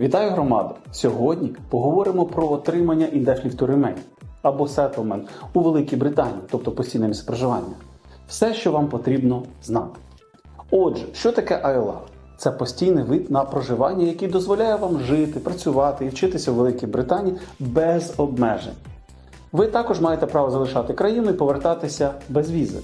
Вітаю громаду! Сьогодні поговоримо про отримання Indefinite to або Settlement у Великій Британії, тобто постійне місце проживання. Все, що вам потрібно знати. Отже, що таке ILR? Це постійний вид на проживання, який дозволяє вам жити, працювати і вчитися в Великій Британії без обмежень. Ви також маєте право залишати країну і повертатися без візи.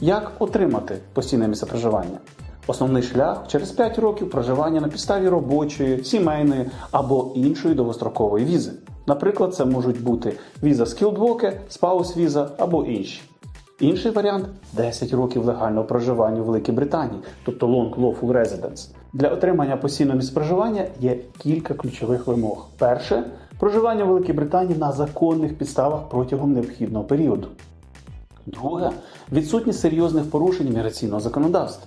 Як отримати постійне місце проживання? Основний шлях через 5 років проживання на підставі робочої, сімейної або іншої довгострокової візи. Наприклад, це можуть бути віза Skilled Spouse віза або інші. Інший варіант 10 років легального проживання у Великій Британії, тобто Long Lawful Residence. Для отримання постійного місця проживання є кілька ключових вимог. Перше проживання в Великій Британії на законних підставах протягом необхідного періоду. Друге відсутність серйозних порушень міграційного законодавства.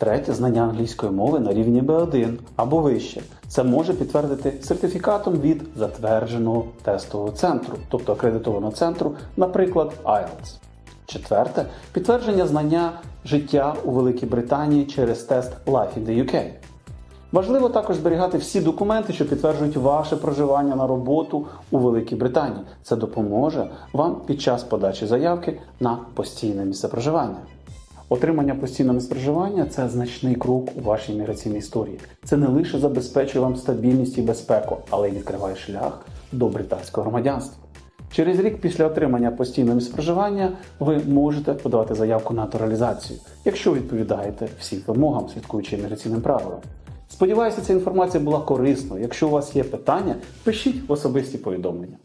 Третє знання англійської мови на рівні B1 або вище. Це може підтвердити сертифікатом від затвердженого тестового центру, тобто акредитованого центру, наприклад, IELTS. Четверте підтвердження знання життя у Великій Британії через тест Life in the UK. Важливо також зберігати всі документи, що підтверджують ваше проживання на роботу у Великій Британії. Це допоможе вам під час подачі заявки на постійне місце проживання. Отримання постійного місця це значний крок у вашій міграційній історії. Це не лише забезпечує вам стабільність і безпеку, але й відкриває шлях до британського громадянства. Через рік після отримання постійного місця ви можете подавати заявку на натуралізацію, якщо відповідаєте всім вимогам, слідкуючи міграційним правилам. Сподіваюся, ця інформація була корисною. Якщо у вас є питання, пишіть в особисті повідомлення.